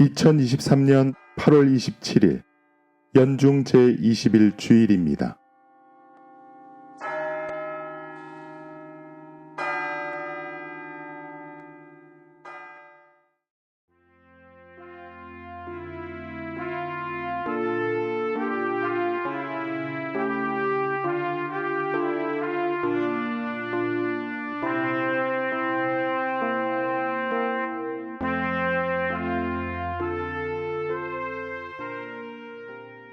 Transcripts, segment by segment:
2023년 8월 27일 연중 제20일 주일입니다.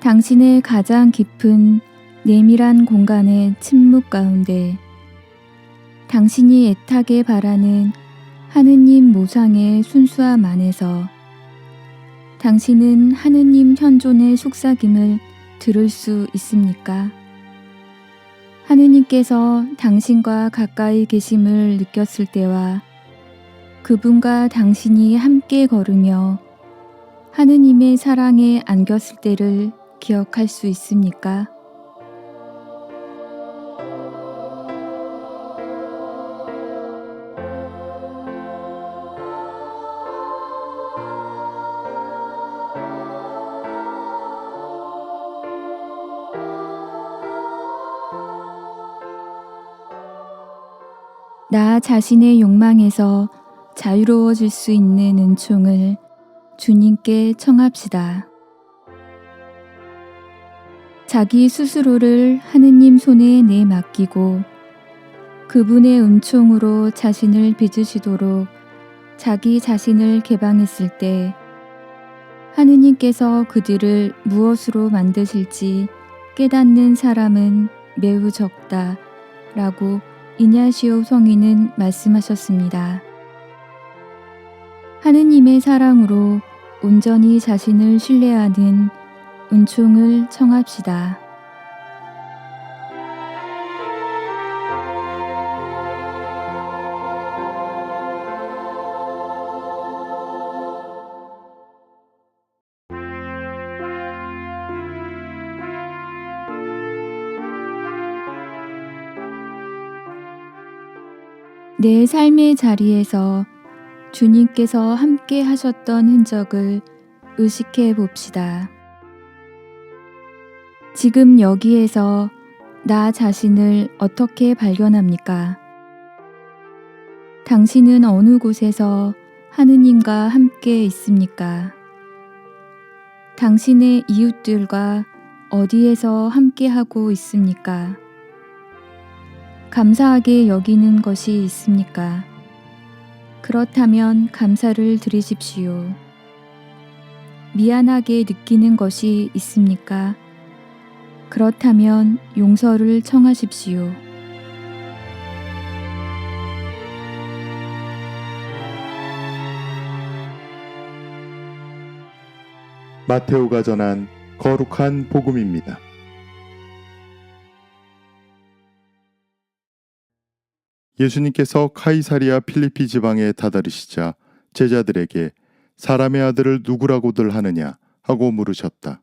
당신의 가장 깊은 내밀한 공간의 침묵 가운데 당신이 애타게 바라는 하느님 모상의 순수함 안에서 당신은 하느님 현존의 속삭임을 들을 수 있습니까? 하느님께서 당신과 가까이 계심을 느꼈을 때와 그분과 당신이 함께 걸으며 하느님의 사랑에 안겼을 때를 기억할 수 있습니까? 나 자신의 욕망에서 자유로워질 수 있는 은총을 주님께 청합시다. 자기 스스로를 하느님 손에 내 맡기고 그분의 은총으로 자신을 빚으시도록 자기 자신을 개방했을 때 하느님께서 그들을 무엇으로 만드실지 깨닫는 사람은 매우 적다 라고 이냐시오 성인은 말씀하셨습니다. 하느님의 사랑으로 온전히 자신을 신뢰하는 은총을 청합시다. 내 삶의 자리에서 주님께서 함께 하셨던 흔적을 의식해 봅시다. 지금 여기에서 나 자신을 어떻게 발견합니까? 당신은 어느 곳에서 하느님과 함께 있습니까? 당신의 이웃들과 어디에서 함께 하고 있습니까? 감사하게 여기는 것이 있습니까? 그렇다면 감사를 드리십시오. 미안하게 느끼는 것이 있습니까? 그렇다면 용서를 청하십시오. 마테오가 전한 거룩한 복음입니다. 예수님께서 카이사리아 필리피 지방에 다다르시자 제자들에게 사람의 아들을 누구라고들 하느냐 하고 물으셨다.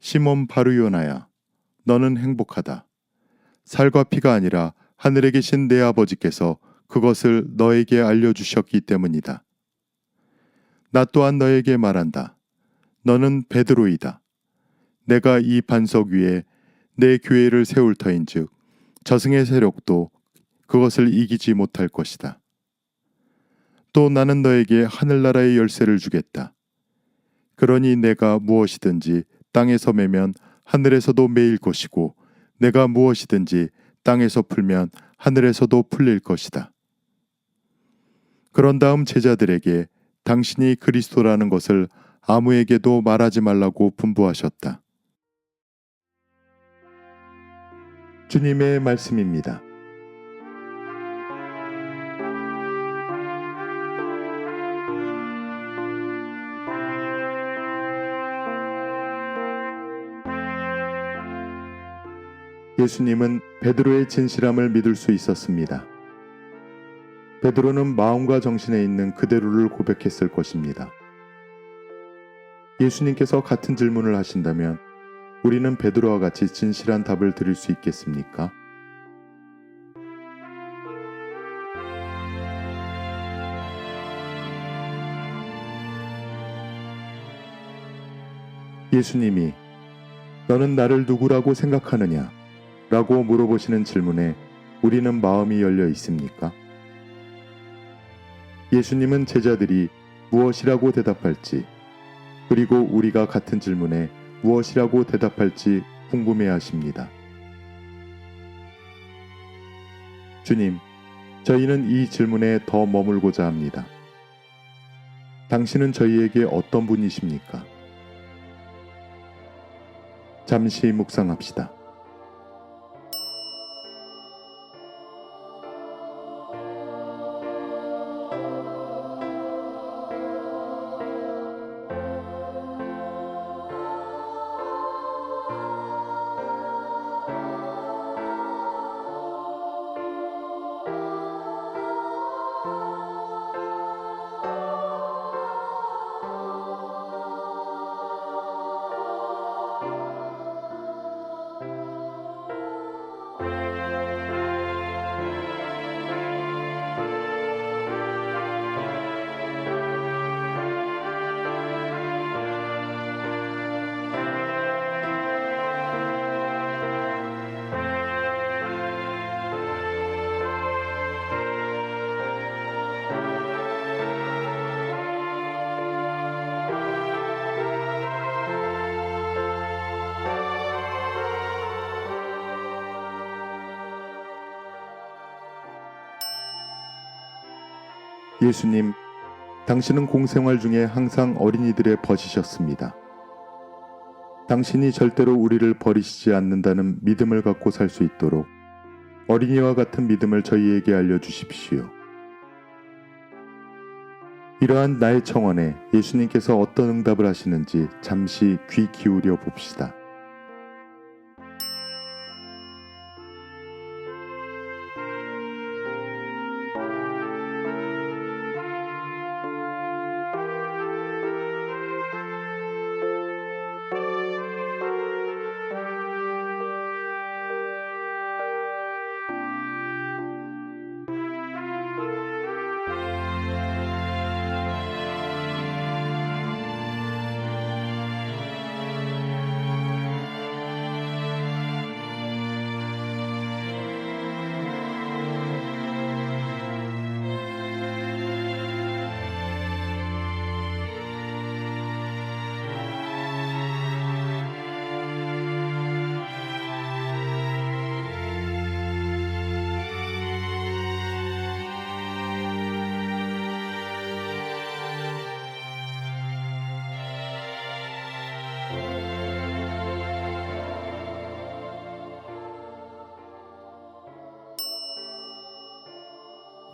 시몬 바르요나야 너는 행복하다. 살과 피가 아니라 하늘에 계신 내 아버지께서 그것을 너에게 알려주셨기 때문이다. 나 또한 너에게 말한다. 너는 베드로이다. 내가 이 반석 위에 내 교회를 세울 터인즉 저승의 세력도 그것을 이기지 못할 것이다. 또 나는 너에게 하늘나라의 열쇠를 주겠다. 그러니 내가 무엇이든지 땅에서 매면 하늘에서도 매일 것이고 내가 무엇이든지 땅에서 풀면 하늘에서도 풀릴 것이다. 그런 다음 제자들에게 당신이 그리스도라는 것을 아무에게도 말하지 말라고 분부하셨다. 주님의 말씀입니다. 예수님은 베드로의 진실함을 믿을 수 있었습니다. 베드로는 마음과 정신에 있는 그대로를 고백했을 것입니다. 예수님께서 같은 질문을 하신다면 우리는 베드로와 같이 진실한 답을 드릴 수 있겠습니까? 예수님이 너는 나를 누구라고 생각하느냐? 라고 물어보시는 질문에 우리는 마음이 열려 있습니까? 예수님은 제자들이 무엇이라고 대답할지, 그리고 우리가 같은 질문에 무엇이라고 대답할지 궁금해 하십니다. 주님, 저희는 이 질문에 더 머물고자 합니다. 당신은 저희에게 어떤 분이십니까? 잠시 묵상합시다. 예수님, 당신은 공생활 중에 항상 어린이들의 벗이셨습니다. 당신이 절대로 우리를 버리시지 않는다는 믿음을 갖고 살 수 있도록 어린이와 같은 믿음을 저희에게 알려주십시오. 이러한 나의 청원에 예수님께서 어떤 응답을 하시는지 잠시 귀 기울여 봅시다.